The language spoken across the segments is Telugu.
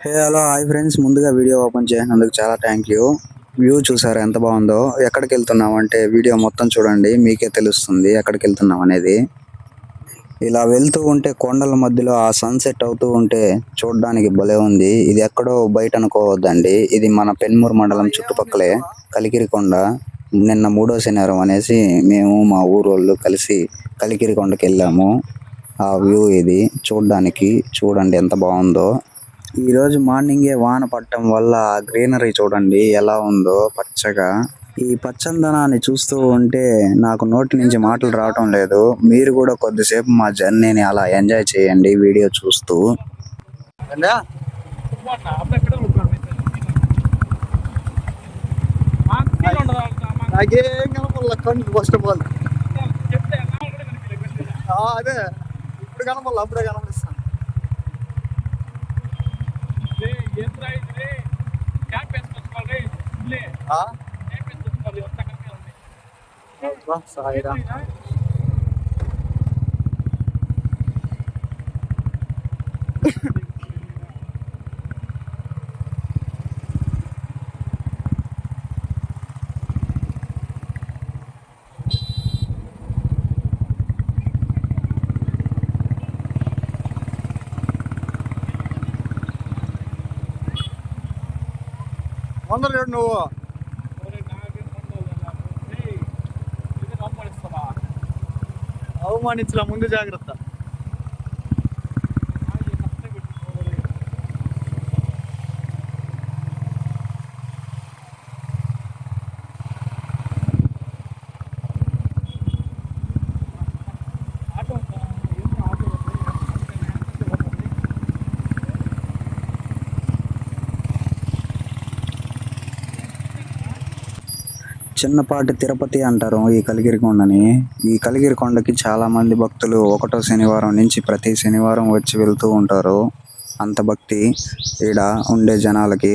Hey hello hi friends. ముందుగా వీడియో ఓపెన్ చేసినందుకు చాలా థ్యాంక్ యూ. వ్యూ చూసారు ఎంత బాగుందో? ఎక్కడికి వెళ్తున్నాం అంటే వీడియో మొత్తం చూడండి మీకే తెలుస్తుంది ఎక్కడికి వెళ్తున్నాం అనేది. ఇలా వెళ్తూ ఉంటే కొండల మధ్యలో ఆ సన్సెట్ అవుతూ ఉంటే చూడడానికి భలే ఉంది. ఇది ఎక్కడో బయట అనుకోవద్దండి. ఇది మన పెన్మూరు మండలం చుట్టుపక్కలే. కలికిరికొండ నిన్న మూడో శనివారం అనేసి మేము మా ఊరు వాళ్ళు కలిసి కలికిరికొండకి వెళ్ళాము. ఆ వ్యూ ఇది. చూడడానికి చూడండి ఎంత బాగుందో. ఈ రోజు మార్నింగే వాన పడటం వల్ల గ్రీనరీ చూడండి ఎలా ఉందో పచ్చగా. ఈ పచ్చందనాన్ని చూస్తూ ఉంటే నాకు నోటి నుంచి మాటలు రావటం లేదు. మీరు కూడా కొద్దిసేపు మా జర్నీని అలా ఎంజాయ్ చేయండి వీడియో చూస్తూ. అదే. ఇప్పుడు కనపడలే అప్పుడే కనపడిస్తాను ఆ? అబ్బా, సాయిరా. వందలు ఏడు నువ్వు. అవమానించలా ముందు జాగ్రత్త. చిన్నపాటి తిరుపతి అంటారు ఈ కలిగిరి కొండని. ఈ కలిగిరికొండకి చాలా మంది భక్తులు ఒకటో శనివారం నుంచి ప్రతి శనివారం వచ్చి వెళ్తూ ఉంటారు. అంత భక్తి ఈడ ఉండే జనాలకి.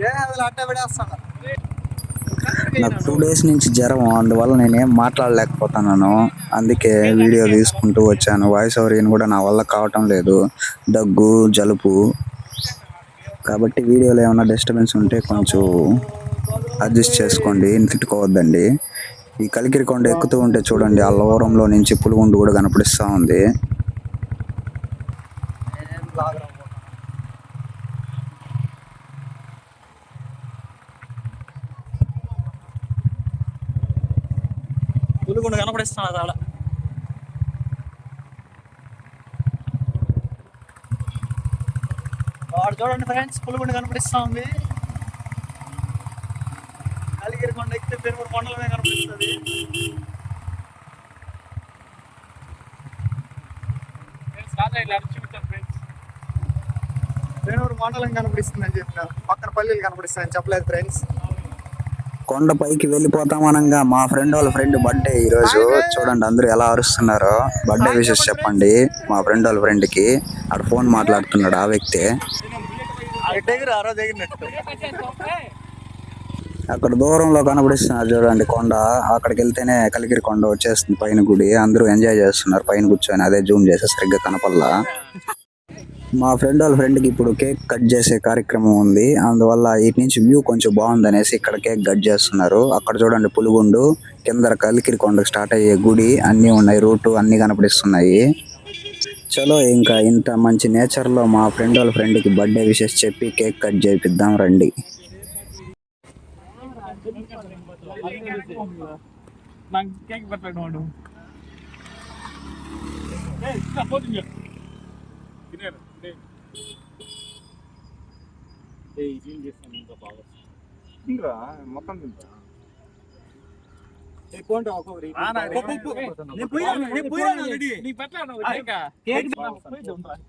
ఏ అట్ట నాకు టూ డేస్ నుంచి జ్వరం అందువల్ల నేనేం మాట్లాడలేకపోతున్నాను. అందుకే వీడియో తీసుకుంటూ వచ్చాను. వాయిస్ ఓవర్ ఈయన కూడా నా వల్ల కావటం లేదు. దగ్గు జలుబు. కాబట్టి వీడియోలో ఏమైనా డిస్టర్బెన్స్ ఉంటే కొంచెం అడ్జస్ట్ చేసుకోండి. తిట్టుకోవద్దండి ఈ కలికిరి కొండ ఎక్కుతూ ఉంటే చూడండి ఆ లోరంలో నుంచి పులుగుండు కూడా కనపడిస్తూ ఉంది. పులుగుండు కనపడిస్తాను అది ఆడ వాడు చూడండి ఫ్రెండ్స్ పులుగుండు కనపడిస్తా ఉంది. కలిగిరి కొండ ఎక్కితే పెరుమూరు కొండలమే కనపడిస్తుంది. పెరుమూరు మండలం కనపడిస్తుందని చెప్పిన పక్కన పల్లెలు కనపడిస్తాయని చెప్పలేదు ఫ్రెండ్స్. కొండ పైకి వెళ్ళిపోతామనంగా మా ఫ్రెండ్ వాళ్ళ ఫ్రెండ్ బర్త్డే ఈ రోజు. చూడండి అందరూ ఎలా అరుస్తున్నారో. బర్త్డే విషెస్ చెప్పండి. మా ఫ్రెండ్ వాళ్ళ ఫ్రెండ్కి. ఆడ ఫోన్ మాట్లాడుతున్నాడు ఆ వ్యక్తి. అక్కడ దూరంలో కనబడిస్తున్నారు చూడండి కొండ. అక్కడికి వెళ్తేనే కలిగిరి కొండ వచ్చేస్తుంది పైన గుడి. అందరూ ఎంజాయ్ చేస్తున్నారు పైన కూర్చొని. అదే జూమ్ చేస్తే సరిగ్గా కనపల్లా మా ఫ్రెండ్ వాళ్ళ ఫ్రెండ్కి ఇప్పుడు కేక్ కట్ చేసే కార్యక్రమం ఉంది. అందువల్ల ఇటు నుంచి వ్యూ కొంచెం బాగుంది అనేసి ఇక్కడ కేక్ కట్ చేస్తున్నారు. అక్కడ చూడండి పులుగుండు కింద కలికిరి కొండకు స్టార్ట్ అయ్యే గుడి అన్నీ ఉన్నాయి రూటు అన్నీ కనపడిస్తున్నాయి. చలో ఇంకా ఇంత మంచి నేచర్లో మా ఫ్రెండ్ వాళ్ళ ఫ్రెండ్కి బర్త్డే విషెస్ చెప్పి కేక్ కట్ చేపిద్దాం రండి. నాకు కేక్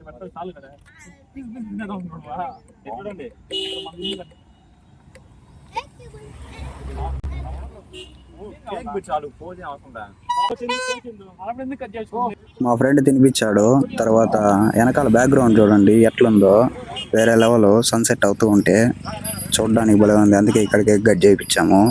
మొత్తం చాలు కదా. చూడండి కేక్ బిట్ చాలు పోజే అవసరం. అప్పుడు ఎందుకు కట్ చేసుకో మా ఫ్రెండ్ తినిపించాడు. తర్వాత వెనకాల బ్యాక్గ్రౌండ్ చూడండి ఎట్లుందో వేరే లెవెల్ సన్సెట్ అవుతూ ఉంటే చూడడానికి భలే ఉంది. అందుకే ఇక్కడికి గట్ చేయించాము.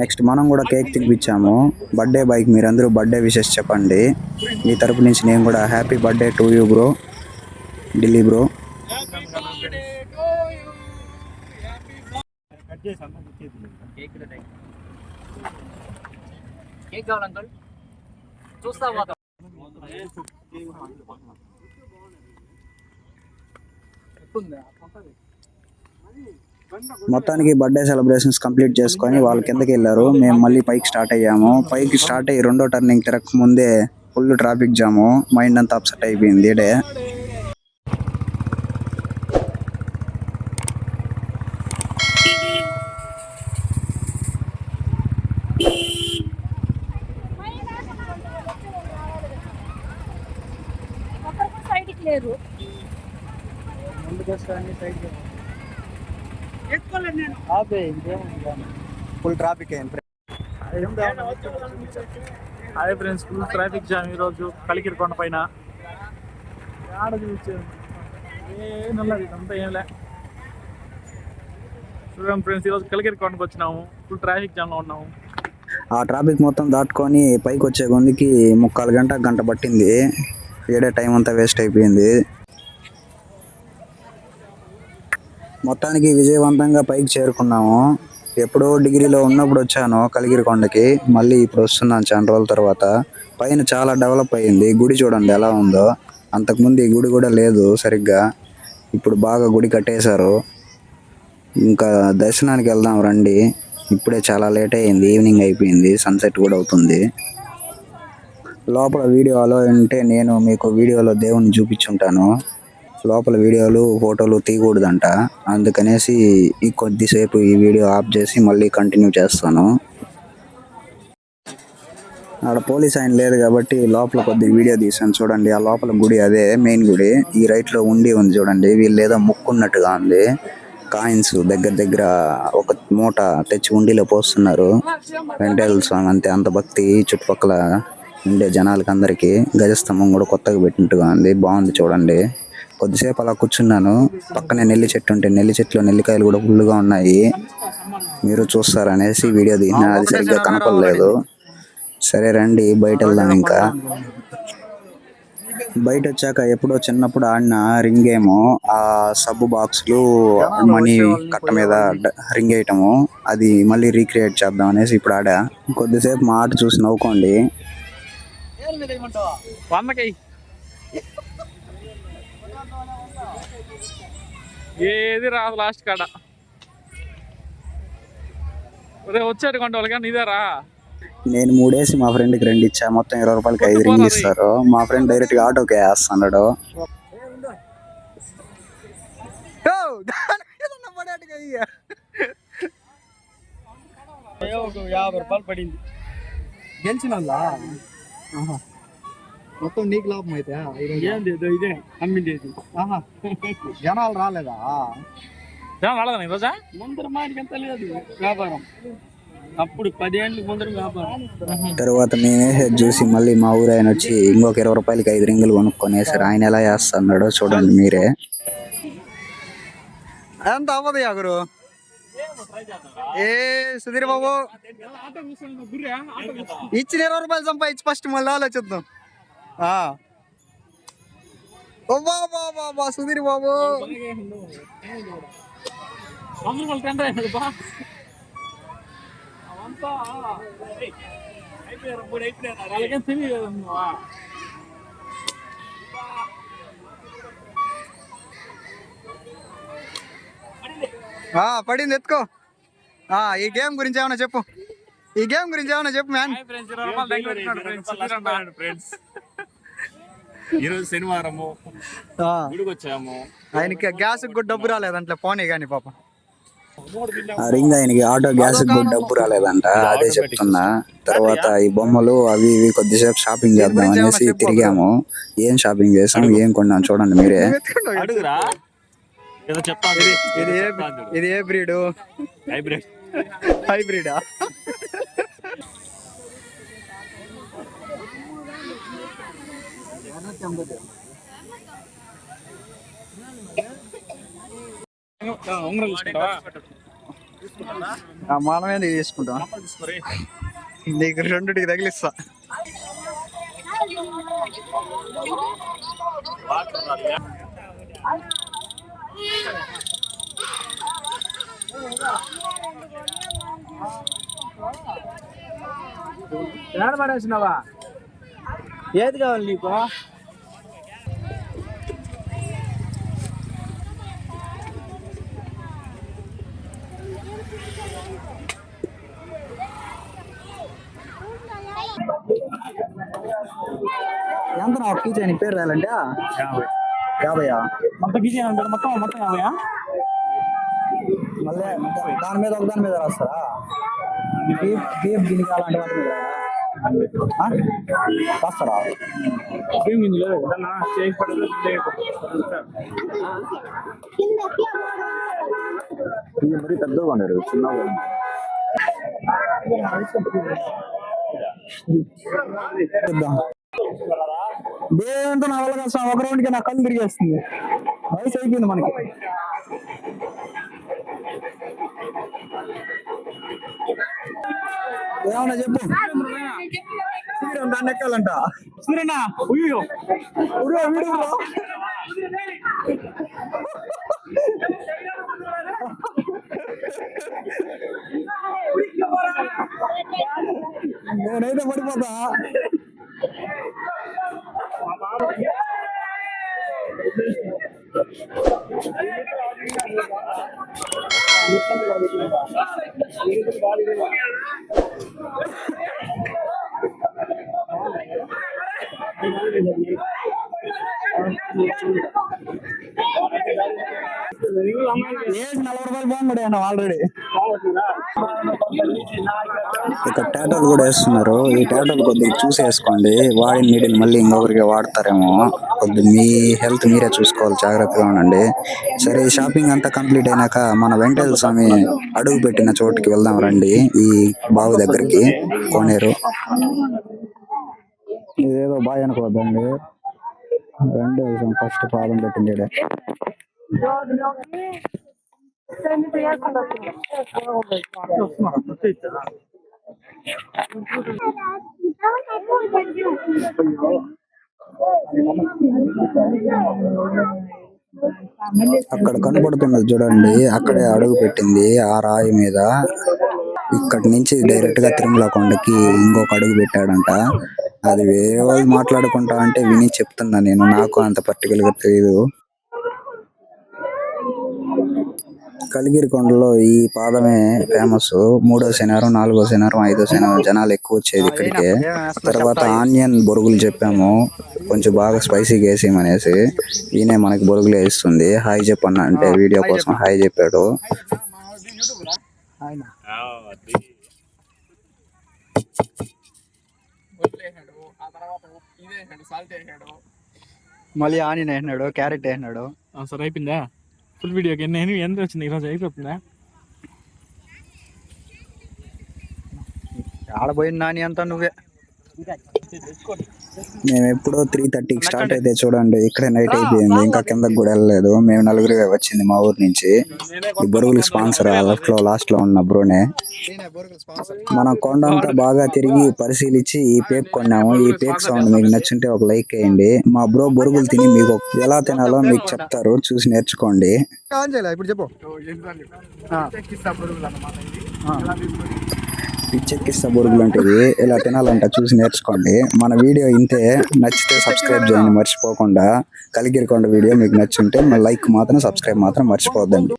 నెక్స్ట్ మనం కూడా కేక్ తినిపించాము. బర్త్డే బైక్ మీరందరూ బర్త్డే విషెస్ చెప్పండి. మీ తరపు నుంచి నేను కూడా happy birthday to you bro Delhi bro cake cake కావాలి అంకల్. చూస్తా పోతా. మొత్తానికి బర్త్డే సెలబ్రేషన్స్ కంప్లీట్ చేసుకొని వాళ్ళు కిందకి వెళ్ళారు. మేము మళ్ళీ పైకి స్టార్ట్ అయ్యాము. పైకి స్టార్ట్ అయ్యి రెండో టర్నింగ్ తిరగక ముందే ఫుల్ ట్రాఫిక్ జాము మైండ్ అంతా అప్సెట్ అయిపోయింది ఈడే ఒక్కరు కూడా సైడ్కి లేరు ఫుల్ ట్రాఫిక్ అయింది hi friends full traffic jam ఈరోజు కలికిరి కొండ పైన. ఆడ ఏ నల్లది ఇదంతా ఏం లే. చూడండి ఫ్రెండ్స్ ఈరోజు కలికిరి కొండకు వచ్చినాము ఫుల్ ట్రాఫిక్ జామ్లో ఉన్నాము. ఆ ట్రాఫిక్ మొత్తం దాటుకొని పైకి వచ్చే కొందికి ముక్కాలు గంట గంట పట్టింది. ఏడే టైం అంతా వేస్ట్ అయిపోయింది. మొత్తానికి విజయవంతంగా పైకి చేరుకున్నాము. ఎప్పుడో డిగ్రీలో ఉన్నప్పుడు వచ్చాను కలిగిరి కొండకి మళ్ళీ ఇప్పుడు వస్తున్నాను చాలా రోజుల తర్వాత. పైన చాలా డెవలప్ అయ్యింది గుడి చూడండి ఎలా ఉందో. అంతకుముందు ఈ గుడి కూడా లేదు సరిగ్గా. ఇప్పుడు బాగా గుడి కట్టేశారు. ఇంకా దర్శనానికి వెళ్దాం రండి. ఇప్పుడే చాలా లేట్ అయ్యింది ఈవినింగ్ అయిపోయింది. సన్సెట్ కూడా అవుతుంది. లోపల వీడియోలో ఉంటే నేను మీకు వీడియోలో దేవుణ్ణి చూపించుంటాను. లోపల వీడియోలు ఫోటోలు తీయకూడదంట. అందుకనేసి ఈ కొద్దిసేపు ఈ వీడియో ఆఫ్ చేసి మళ్ళీ కంటిన్యూ చేస్తాను. ఆడ పోలీస్ ఆయన లేదు కాబట్టి లోపల కొద్ది వీడియో తీసాను చూడండి ఆ లోపల గుడి అదే మెయిన్ గుడి. ఈ రైట్లో ఉండి ఉంది చూడండి. వీళ్ళు ఏదో ముక్కున్నట్టుగా ఉంది. కాయిన్స్ దగ్గర దగ్గర ఒక మూట తెచ్చి ఉండిలో పోస్తున్నారు. వెంకటేశ్వర స్వామి అంతే అంత భక్తి. చుట్టుపక్కల ఉండే జనాలకి అందరికీ గజస్తంభం కూడా కొత్తగా పెట్టినట్టుగా ఉంది. బాగుంది చూడండి. కొద్దిసేపు అలా కూర్చున్నాను. పక్కనే నెల్లి చెట్టు ఉంటే నెల్లి చెట్లు నెల్లికాయలు కూడా ఫుల్గా ఉన్నాయి. మీరు చూస్తారనేసి వీడియో తీసిన అది సరిగ్గా కనపడలేదు. సరే రండి బయట వెళ్దాం ఇంకా. బయట వచ్చాక ఎప్పుడో చిన్నప్పుడు ఆడిన రింగ్ ఏమో ఆ సబ్బు బాక్స్లు మనీ కట్ట మీద రింగ్ వేయటము అది మళ్ళీ రీక్రియేట్ చేద్దాం అనేసి ఇప్పుడు ఆడా. కొద్దిసేపు మా ఆట చూసి నవ్వుకోండి. ఏది రాదు లాస్ట్ కాడ. ఒరే వచ్చాడు కొండ వాళ్ళకి నీదేరా నేను మూడేసి మా ఫ్రెండ్కి రెండు ఇచ్చా. మొత్తం ఇరవై రూపాయలకి ఐదు రింగ్ ఇస్తారు. మా ఫ్రెండ్ డైరెక్ట్గా ఆటోకి వేస్తున్నాడు. యాభై రూపాయలు పడింది. గెలిచిన మొత్తం నీకు లాభం అయితే ఇదో అమ్మిండేది. ఆహా. జనాలు రాలేదా? రాలేదా ఈరోజా ముందర మాటికంత లేదు వ్యాపారం. అప్పుడు పదేళ్ళు ముందర వ్యాపారం. తర్వాత మేము వేసేది చూసి మళ్ళీ మా ఊరు ఆయన వచ్చి ఇంకొక ఇరవై రూపాయలకి ఐదు రింగులు కొనుక్కొనేసారు. ఆయన ఎలా చేస్తున్నాడో చూడండి మీరే. ఎంత అవ్వదు యాగురు ఏ సుధీర్ బాబు. ఇచ్చిన ఇరవై రూపాయలు సంపాదించి ఫస్ట్ మళ్ళీ ఆలోచిద్దాం. సుధీర్ బాబు పడింది ఎత్తుకో ఆ, ఈ గేమ్ గురించి ఏమైనా చెప్పు ఈ గేమ్ గురించి ఏమైనా చెప్పు మ్యాన్ ఫ్రెండ్స్ ఇరవై రూపాయలు తగ్గిపెట్టినాడు ఫ్రెండ్స్ చూడండి. ఫ్రెండ్స్ ఈరోజు శనివారము. గుడికి వచ్చాము ఆయనకి గ్యాస్ కూడా డబ్బు రాలేదంటే పోనీ కానీ పాప. రింగ్ ఆయనకి ఆటో గ్యాస్ కూడా డబ్బు రాలేదంట అదే చెప్తున్నా. తర్వాత ఈ బొమ్మలు అవి ఇవి కొద్దిసేపు షాపింగ్ చేద్దాం అనేసి తిరిగాము. ఏం షాపింగ్ చేసాం ఏం కొన్నాం చూడండి మీరే. ఇది ఏ బ్రీడు? హైబ్రిడ్. హైబ్రిడా? ఉంగరాలు తీసుకుంటావా ఆ, నీకు తీసుకుంటాం. నీకు రెండుటికి తగిలిస్తా. ఏడ పడేసినావా? ఏది కావాలి నీకు ఎంత నా కీచే నీ పేరు రాయాలంటే యాభైయా మొత్తం గిజీ అంటారు మొత్తం మొత్తం యాభయా మళ్ళీ దాని మీద ఒక దాని మీద రాస్తారా బీఫ్ బీఫ్ గిన్నె అలాంటి వాటి మీద చేసి పడదు మరి పెద్దగా ఉన్నాడు చిన్నగా నా వల్ల ఒక రౌండ్కి నా కళ్ళు తిరిగేస్తుంది. వయసు అయిపోయింది మనకి. ఏమన్నా చెప్పు శిబిరం దాన్ని ఎక్కాలంట సూర్యనా ఉయ్యో ఉడియో, వీడియో బ్రో. నేనైతే పడిపోతా నలభై రూపాయలు బాగున్నాడు ఆల్రెడీ. ఇక్కడ టాటోలు కూడా వేస్తున్నారు. ఈ టాటోలు కొద్దిగా చూసి వేసుకోండి వాడిన నీటిని మళ్ళీ ఇంకొకరికి వాడతారేమో. కొద్ది మీ హెల్త్ మీరే చూసుకోవాలి. జాగ్రత్తగా ఉండండి. సరే ఈ షాపింగ్ అంతా కంప్లీట్ అయినాక మన వెంకటేశ్వర స్వామి అడుగు పెట్టిన చోటుకి వెళ్దాం రండి. ఈ బావి దగ్గరికి. కోనేరు. ఇదేదో బాగా అనుకోవద్దండి. రెండు ఫస్ట్ పాదం పెట్టింది. అక్కడ కనబడుతున్నది చూడండి అక్కడే అడుగు పెట్టింది ఆ రాయి మీద. ఇక్కడి నుంచి డైరెక్ట్గా తిరుమల కొండకి ఇంకొక అడుగు పెట్టాడంట. అది వేరే వాళ్ళు మాట్లాడుకుంటా అంటే విని చెప్తున్నా నేను నాకు అంత పర్టికులర్గా తెలియదు కలిగిరి కొండలో ఈ పాదమే ఫేమస్ మూడో శనివారం నాలుగో శనివారం ఐదో శనివారం జనాలు ఎక్కువ వచ్చేది ఇక్కడికే. తర్వాత ఆనియన్ బొరుగులు చెప్పాము. కొంచెం బాగా స్పైసీగా వేసేయమనేసి ఈయనే మనకి బొరుగులు వేస్తుంది. హాయ్ చెప్పన్న అంటే వీడియో కోసం హాయ్ చెప్పాడు. మళ్ళీ ఆనియన్ వేసినాడు క్యారెట్ వేసినాడు. సరే అయిపోయిందా? ఫుల్ వీడియోకి ఎన్ని ఎంత వచ్చింది? ఈరోజు అయిపోతుందా ఆడబోయిన నాని అంతా నువ్వే. మేము ఎప్పుడో త్రీ థర్టీకి స్టార్ట్ అయితే చూడండి ఇక్కడే నైట్ అయిపోయింది. ఇంకా కిందకి కూడా వెళ్ళలేదు. మేము నలుగురు వచ్చింది మా ఊరు నుంచి. ఈ బొరుగులు స్పాన్సర్ లెఫ్ట్లో లాస్ట్లో ఉన్న బ్రోనే. మనం కొండ అంతా బాగా తిరిగి పరిశీలించి ఈ పేక్ కొన్నాము. ఈ పేక్ సౌండ్ మీకు నచ్చుంటే ఒక లైక్ వేయండి. మా బ్రో బొరుగులు తిని మీకు ఎలా తినాలో మీకు చెప్తారు. చూసి నేర్చుకోండి. ఇప్పుడు చెప్పు. పిచ్చెక్కిస్తా బొరుగులు అంటే ఇలా తినాలంట చూసి నేర్చుకోండి. మన వీడియో ఇంతే. నచ్చితే సబ్స్క్రైబ్ చేయండి మర్చిపోకుండా. కలిగిరికొండ వీడియో మీకు నచ్చుంటే మన లైక్ మాత్రం సబ్స్క్రైబ్ మాత్రం మర్చిపోద్దండి.